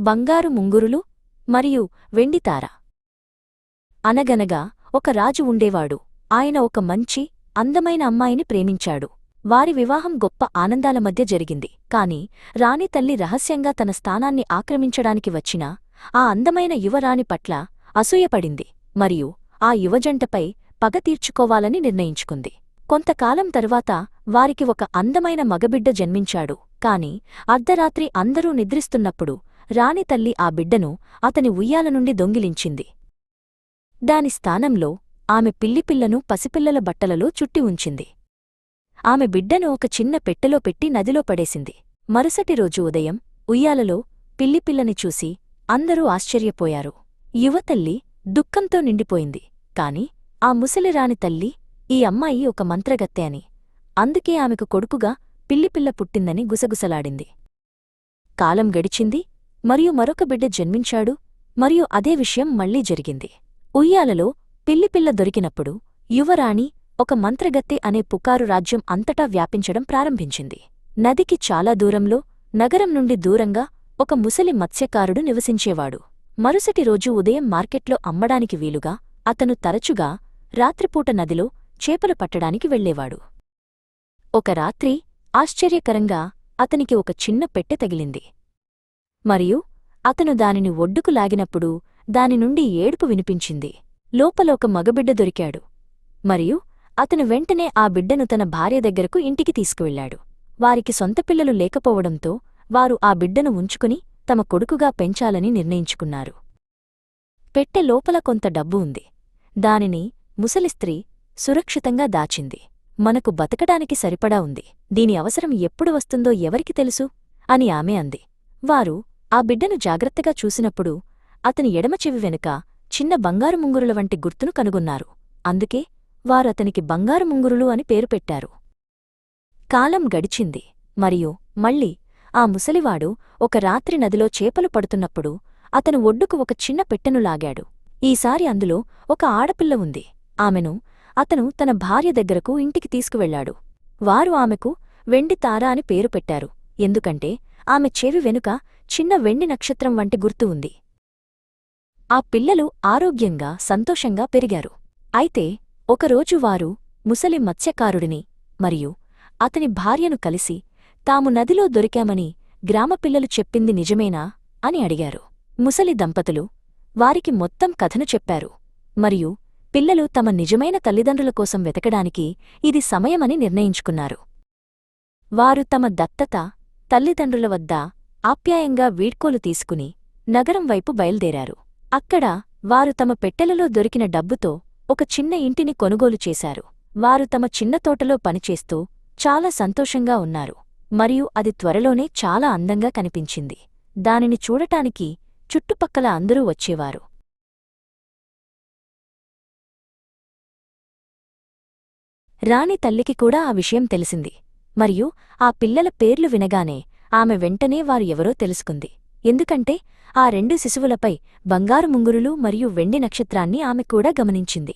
బంగారు ముంగురులు మరియు వెండితార అనగనగా ఒక రాజు ఉండేవాడు. ఆయన ఒక మంచి అందమైన అమ్మాయిని ప్రేమించాడు. వారి వివాహం గొప్ప ఆనందాల మధ్య జరిగింది. కాని రాణి తల్లి రహస్యంగా తన స్థానాన్ని ఆక్రమించడానికి వచ్చిన ఆ అందమైన యువరాణి పట్ల అసూయపడింది మరియు ఆ యువజంటపై పగ తీర్చుకోవాలని నిర్ణయించుకుంది. కొంతకాలం తరువాత వారికి ఒక అందమైన మగబిడ్డ జన్మించాడు. కాని అర్ధరాత్రి అందరూ నిద్రిస్తున్నప్పుడు రాణి తల్లి ఆ బిడ్డను అతని ఉయ్యాల నుండి దొంగిలించింది. దాని స్థానంలో ఆమె పిల్లిపిల్లను పసిపిల్లల బట్టలలో చుట్టి ఉంచింది. ఆమె బిడ్డను ఒక చిన్న పెట్టెలో పెట్టి నదిలో పడేసింది. మరుసటి రోజు ఉదయం ఉయ్యాలలో పిల్లిపిల్లని చూసి అందరూ ఆశ్చర్యపోయారు. యువతల్లి దుఃఖంతో నిండిపోయింది. కాని ఆ ముసలిరాని తల్లి ఈ అమ్మాయి ఒక మంత్రగత్తె అని. అందుకే ఆమెకు కొడుకుగా పిల్లిపిల్ల పుట్టిందని గుసగుసలాడింది. కాలం గడిచింది. మరియు మరొక బిడ్డ జన్మించాడు మరియు అదే విషయం మళ్ళీ జరిగింది. ఉయ్యాలలో పిల్లిపిల్ల దొరికినప్పుడు యువరాణి ఒక మంత్రగత్తె అనే పుకారు రాజ్యం అంతటా వ్యాపించడం ప్రారంభించింది. నదికి చాలా దూరంలో నగరం నుండి దూరంగా ఒక ముసలి మత్స్యకారుడు నివసించేవాడు. మరుసటి రోజు ఉదయం మార్కెట్లో అమ్మడానికి వీలుగా అతను తరచుగా రాత్రిపూట నదిలో చేపలు పట్టడానికి వెళ్ళేవాడు ఒక రాత్రి ఆశ్చర్యకరంగా అతనికి ఒక చిన్న పెట్టె తగిలింది. మరియు అతను దానిని ఒడ్డుకు లాగినప్పుడు దాని నుండి ఏడుపు వినిపించింది. లోపల ఒక మగబిడ్డ దొరికాడు. మరియు అతను వెంటనే ఆ బిడ్డను తన భార్య దగ్గరకు ఇంటికి తీసుకువెళ్ళాడు వారికి సొంత పిల్లలు లేకపోవడంతో వారు ఆ బిడ్డను ఉంచుకుని తమ కొడుకుగా పెంచాలని నిర్ణయించుకున్నారు. పెట్టె లోపల కొంత డబ్బు ఉంది. దానిని ముసలి స్త్రీ సురక్షితంగా దాచింది. మనకు బతకడానికి సరిపడా ఉంది. దీని అవసరం ఎప్పుడు వస్తుందో ఎవరికి తెలుసు? అని ఆమె అంది. వారు ఆ బిడ్డను జాగ్రత్తగా చూసినప్పుడు అతని ఎడమ చెవి వెనుక చిన్న బంగారు ముంగురుల వంటి గుర్తును కనుగొన్నారు. అందుకే వారతనికి బంగారు ముంగురులు అని పేరు పెట్టారు. కాలం గడిచింది. మరియు మళ్ళీ ఆ ముసలివాడు ఒక రాత్రి నదిలో చేపలు పడుతున్నప్పుడు అతను ఒడ్డుకు ఒక చిన్న పెట్టెను లాగాడు. ఈసారి అందులో ఒక ఆడపిల్ల ఉంది. ఆమెను అతను తన భార్య దగ్గరకు ఇంటికి తీసుకువెళ్ళాడు వారు ఆమెకు వెండి తార అని పేరు పెట్టారు. ఎందుకంటే ఆమె చెవి వెనుక చిన్న వెండి నక్షత్రం వంటి గుర్తు ఉంది. ఆ పిల్లలు ఆరోగ్యంగా సంతోషంగా పెరిగారు. అయితే ఒకరోజు వారు ముసలి మత్స్యకారుడిని మరియు అతని భార్యను కలిసి తాము నదిలో దొరికామని గ్రామపిల్లలు చెప్పింది నిజమేనా? అని అడిగారు. ముసలి దంపతులు వారికి మొత్తం కథను చెప్పారు. మరియు పిల్లలు తమ నిజమైన తల్లిదండ్రుల కోసం వెతకడానికి ఇది సమయమని నిర్ణయించుకున్నారు. వారు తమ దత్తత తల్లిదండ్రుల వద్ద ఆప్యాయంగా వీడ్కోలు తీసుకుని నగరం వైపు బయల్దేరారు. అక్కడ వారు తమ పెట్టెలలో దొరికిన డబ్బుతో ఒక చిన్న ఇంటిని కొనుగోలు చేశారు. వారు తమ చిన్న తోటలో పనిచేస్తూ చాలా సంతోషంగా ఉన్నారు. మరియు అది త్వరలోనే చాలా అందంగా కనిపించింది. దానిని చూడటానికి చుట్టుపక్కల అందరూ వచ్చేవారు. రాణి తల్లికి కూడా ఆ విషయం తెలిసింది. మరియు ఆ పిల్లల పేర్లు వినగానే ఆమె వెంటనే వారు ఎవరో తెలుసుకుంది. ఎందుకంటే ఆ రెండు శిశువులపై బంగారు ముంగురులు మరియు వెండి నక్షత్రాన్ని ఆమె కూడా గమనించింది.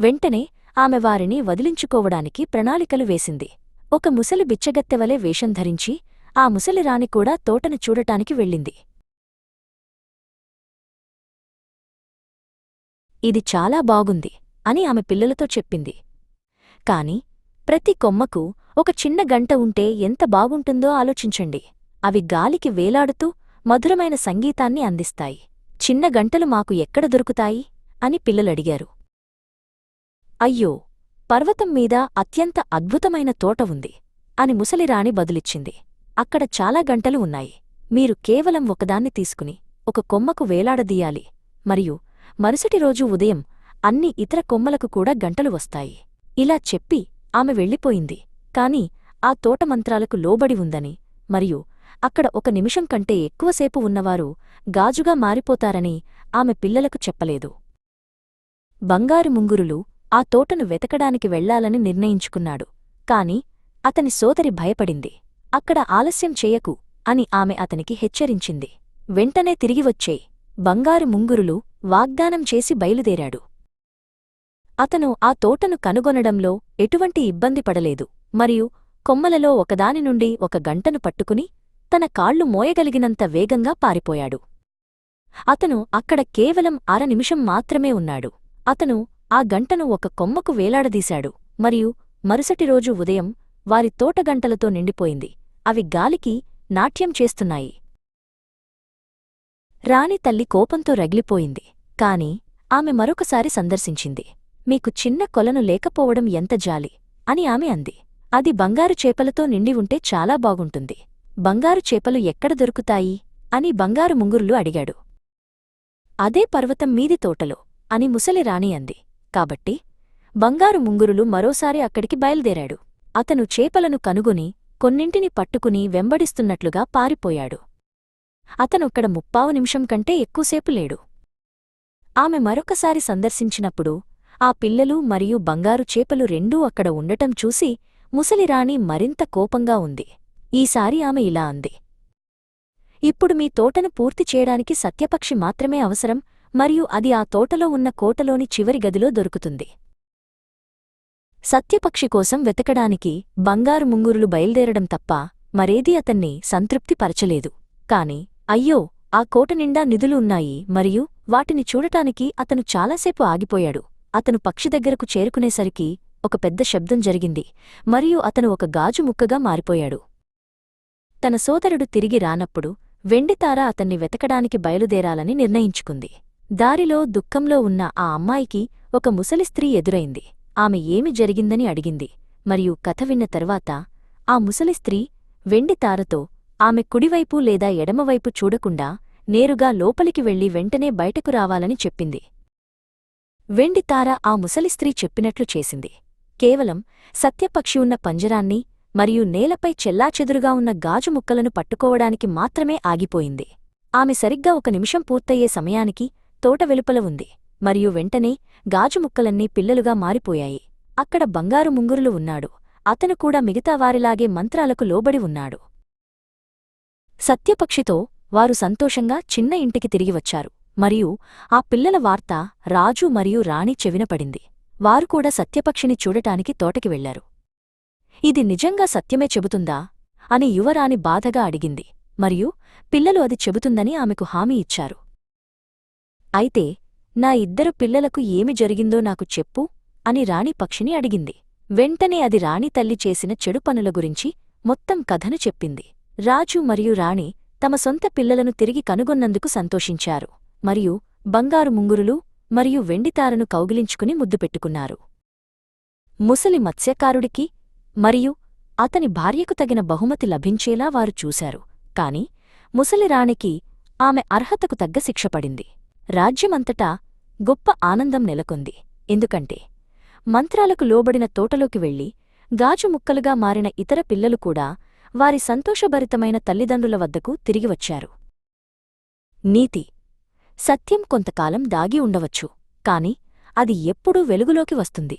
వెంటనే ఆమె వారిని వదిలించుకోవడానికి ప్రణాళికలు వేసింది. ఒక ముసలి బిచ్చగత్తెవలే వేషం ధరించి ఆ ముసలిరాణి కూడా తోటను చూడటానికి వెళ్ళింది. ఇది చాలా బాగుంది అని ఆమె పిల్లలతో చెప్పింది. కాని ప్రతి కొమ్మకు ఒక చిన్న గంట ఉంటే ఎంత బాగుంటుందో ఆలోచించండి. అవి గాలికి వేలాడుతూ మధురమైన సంగీతాన్ని అందిస్తాయి. చిన్న గంటలు మాకు ఎక్కడ దొరుకుతాయి? అని పిల్లలడిగారు. అయ్యో పర్వతం మీద అత్యంత అద్భుతమైన తోట ఉంది అని ముసలిరాణి బదులిచ్చింది. అక్కడ చాలా గంటలు ఉన్నాయి. మీరు కేవలం ఒకదాన్ని తీసుకుని ఒక కొమ్మకు వేలాడదీయాలి. మరియు మరుసటి రోజు ఉదయం అన్ని ఇతర కొమ్మలకు కూడా గంటలు వస్తాయి. ఇలా చెప్పి ఆమె వెళ్ళిపోయింది. కాని ఆ తోట మంత్రాలకు లోబడి ఉందని మరియు అక్కడ ఒక నిమిషం కంటే ఎక్కువసేపు ఉన్నవారు గాజుగా మారిపోతారని ఆమె పిల్లలకు చెప్పలేదు. బంగారు ముంగురులు ఆ తోటను వెతకడానికి వెళ్ళాలని నిర్ణయించుకున్నాడు కాని అతని సోదరి భయపడింది. అక్కడ ఆలస్యం చేయకు అని ఆమె అతనికి హెచ్చరించింది. వెంటనే తిరిగివచ్చే బంగారు ముంగురులు వాగ్దానం చేసి బయలుదేరాడు. అతను ఆ తోటను కనుగొనడంలో ఎటువంటి ఇబ్బంది పడలేదు. మరియు కొమ్మలలో ఒకదాని నుండి ఒక గంటను పట్టుకుని తన కాళ్ళు మోయగలిగినంత వేగంగా పారిపోయాడు. అతను అక్కడ కేవలం అర నిమిషం మాత్రమే ఉన్నాడు. అతను ఆ గంటను ఒక కొమ్మకు వేలాడదీశాడు. మరియు మరుసటి రోజు ఉదయం వారి తోటగంటలతో నిండిపోయింది. అవి గాలికి నాట్యం చేస్తున్నాయి. రాణి తల్లి కోపంతో రగిలిపోయింది. కాని ఆమె మరొకసారి సందర్శించింది. మీకు చిన్న కొలను లేకపోవడం ఎంత జాలి? అని ఆమె అంది. అది బంగారు చేపలతో నిండి ఉంటే చాలా బాగుంటుంది. బంగారు చేపలు ఎక్కడ దొరుకుతాయి? అని బంగారు ముంగురులు అడిగాడు. అదే పర్వతం మీది తోటలో అని ముసలి రాణి అంది. కాబట్టి బంగారు ముంగురులు మరోసారి అక్కడికి బయలుదేరాడు. అతను చేపలను కనుగొని కొన్నింటిని పట్టుకుని వెంబడిస్తున్నట్లుగా పారిపోయాడు. అతనొక్కడ ముప్పావు నిమిషం కంటే ఎక్కువసేపు లేడు. ఆమె మరొకసారి సందర్శించినప్పుడు ఆ పిల్లలు మరియు బంగారు చేపలు రెండూ అక్కడ ఉండటం చూసి ముసలిరాణి మరింత కోపంగా ఉంది. ఈసారి ఆమె ఇలా అంది. ఇప్పుడు మీ తోటను పూర్తి చేయడానికి సత్యపక్షి మాత్రమే అవసరం మరియు అది ఆ తోటలో ఉన్న కోటలోని చివరి గదిలో దొరుకుతుంది. సత్యపక్షి కోసం వెతకడానికి బంగారు ముంగురులు బయల్దేరడం తప్ప మరేదీ అతన్ని సంతృప్తిపరచలేదు కాని అయ్యో ఆ కోట నిండా నిధులు ఉన్నాయి మరియు వాటిని చూడటానికి అతను చాలాసేపు ఆగిపోయాడు. అతను పక్షి దగ్గరకు చేరుకునేసరికి ఒక పెద్ద శబ్దం జరిగింది. మరియు అతను ఒక గాజు ముక్కగా మారిపోయాడు. తన సోదరుడు తిరిగి రానప్పుడు వెండితార అతన్ని వెతకడానికి బయలుదేరాలని నిర్ణయించుకుంది. దారిలో దుఃఖంలో ఉన్న ఆ అమ్మాయికి ఒక ముసలి స్త్రీ ఎదురైంది. ఆమె ఏమి జరిగిందని అడిగింది. మరియు కథ విన్న తర్వాత ఆ ముసలి స్త్రీ వెండితారతో ఆమె కుడివైపు లేదా ఎడమవైపు చూడకుండా నేరుగా లోపలికి వెళ్ళి వెంటనే బయటకు రావాలని చెప్పింది. వెండితార ఆ ముసలి స్త్రీ చెప్పినట్లు చేసింది. కేవలం సత్యపక్షి ఉన్న పంజరాన్ని మరియు నేలపై చెల్లాచెదురుగా ఉన్న గాజు ముక్కలను పట్టుకోవడానికి మాత్రమే ఆగిపోయింది. ఆమె సరిగ్గా ఒక నిమిషం పూర్తయ్యే సమయానికి తోట వెలుపల ఉంది మరియు వెంటనే గాజు ముక్కలన్నీ పిల్లలుగా మారిపోయాయి. అక్కడ బంగారు ముంగురులు ఉన్నాడు. అతను కూడా మిగతావారిలాగే మంత్రాలకు లోబడి ఉన్నాడు. సత్యపక్షితో వారు సంతోషంగా చిన్న ఇంటికి తిరిగి వచ్చారు. మరియు ఆ పిల్లల వార్త రాజు మరియు రాణి చెవినపడింది. వారు కూడా సత్యపక్షిని చూడటానికి తోటకి వెళ్ళారు ఇది నిజంగా సత్యమే చెబుతుందా? అని యువరాణి బాధగా అడిగింది. మరియు పిల్లలు అది చెబుతుందని ఆమెకు హామీ ఇచ్చారు. అయితే నా ఇద్దరు పిల్లలకు ఏమి జరిగిందో నాకు చెప్పు అని రాణి పక్షిని అడిగింది. వెంటనే అది రాణి తల్లి చేసిన చెడు పనుల గురించి మొత్తం కథను చెప్పింది. రాజు మరియు రాణి తమ సొంత పిల్లలను తిరిగి కనుగొన్నందుకు సంతోషించారు. మరియు బంగారు ముంగురులు మరియు వెండితారను కౌగిలించుకుని ముద్దు పెట్టుకున్నారు. ముసలి మత్స్యకారుడికి మరియు అతని భార్యకు తగిన బహుమతి లభించేలా వారు చూశారు కాని ముసలి రాణికి ఆమె అర్హతకు తగ్గ శిక్షపడింది రాజ్యమంతటా గొప్ప ఆనందం నెలకొంది. ఎందుకంటే మంత్రాలకు లోబడిన తోటలోకి వెళ్ళి గాజు ముక్కలుగా మారిన ఇతర పిల్లలు కూడా వారి సంతోషభరితమైన తల్లిదండ్రుల వద్దకు తిరిగివచ్చారు నీతి సత్యం కొంతకాలం దాగి ఉండవచ్చు కాని అది ఎప్పుడూ వెలుగులోకి వస్తుంది.